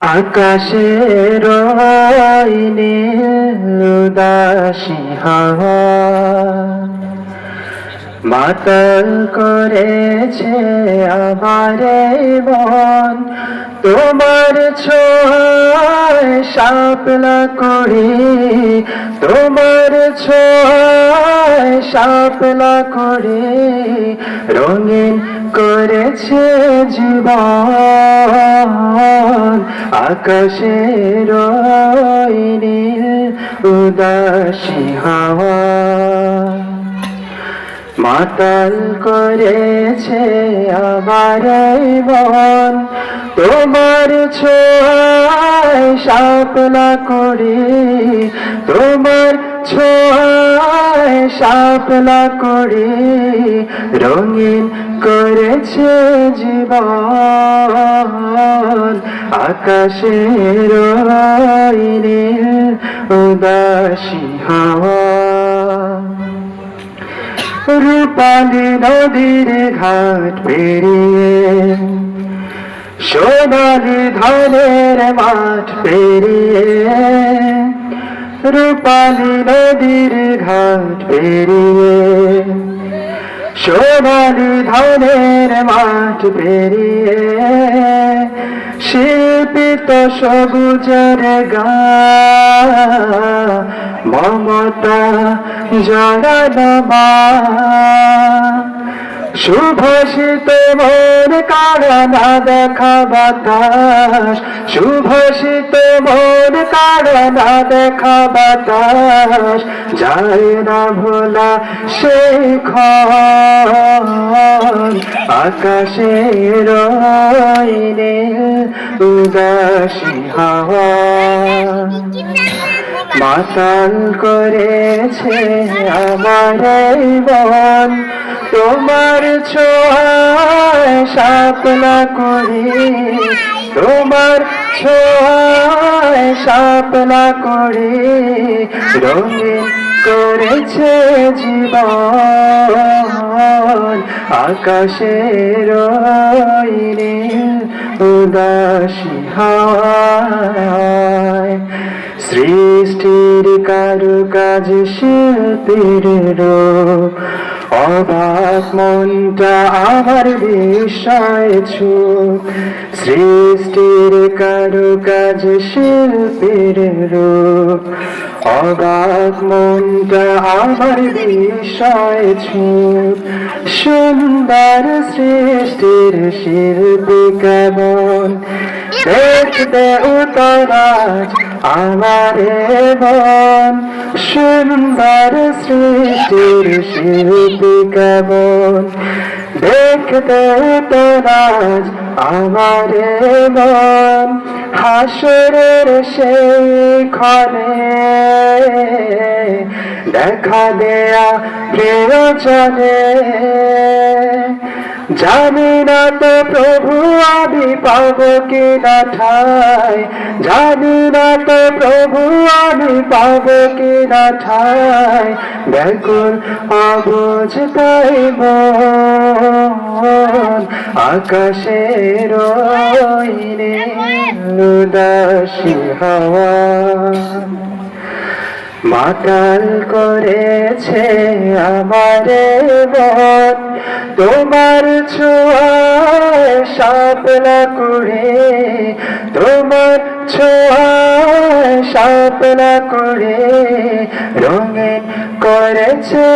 আকাশের উদাসী হাওয়া। মাতাল করেছে আমার মন। তোমার ছোঁয়ায় সাপলা করি। তোমার ছোঁয়ায় সাপলা করি। রঙিন করেছে জীবন। আকাশের নীল উদাসী হাওয়া। মাতাল করেছে আমার মন। তোমার ছোঁয়ায় সাপলা করি। তোমার ছোঁয়ায় সাপলা করি রঙিন করেছে জীবন। আকাশের উদাসী হাওয়া। রূপালী নদীর ঘাট পেরিয়ে, সোনালি ধানের মাঠ পেরিয়ে রূপালী নদীর ঘাট পেরিয়ে সোনালি ধানের মাঠ পেরিয়ে শিল্পিত সবুজের গা মমতা জড়ানো মা। শুভষিত মোর কারণা দেখা বাতাস শুভষিত মোর কারণা দেখা বাতাস যায় না ভোলা খন আকাশের উদাসী হাওয়া। মাতাল করেছে আমার মন তোমার ছোঁয়ায় সাপলা করি। তোমার ছোঁয়ায় সাপলা করি। রঙিন করেছে জীবন আকাশের উদাসী হাওয়ায় সৃষ্টির কারুকাজ শিল্পীর রূপ অবাক মনটা আমার বিষয় ছুপ সৃষ্টির কারুকাজ শিল্পীর রূপ। অবাক মনটা আমার বিষয় ছুপ সুন্দর সৃষ্টির শিল্পী কেমন? দেখতে উতরাজ আমার সুন্দর সৃষ্টির শিল্পী কেমন? দেখতে উতরাজ আমার মন হাসরের সেই ক্ষণে। দেখা দেয়া প্রিয়জনে। জানি না তো প্রভু আমি পাবো কি না ঠাই জানি না পাবো কি না ঠাই ব্যাকুল অবুঝ তাই মন আকাশের উদাসী হাওয়া। মাতাল করেছে আমার মন তোমার ছোঁয়ায় সাপলা করে, তোমার সাপলা করে রঙিন করেছে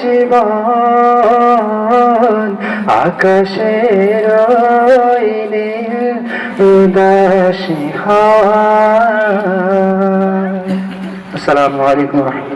জীবন। আকাশের নীল উদাসী আসসালামু আলাইকুম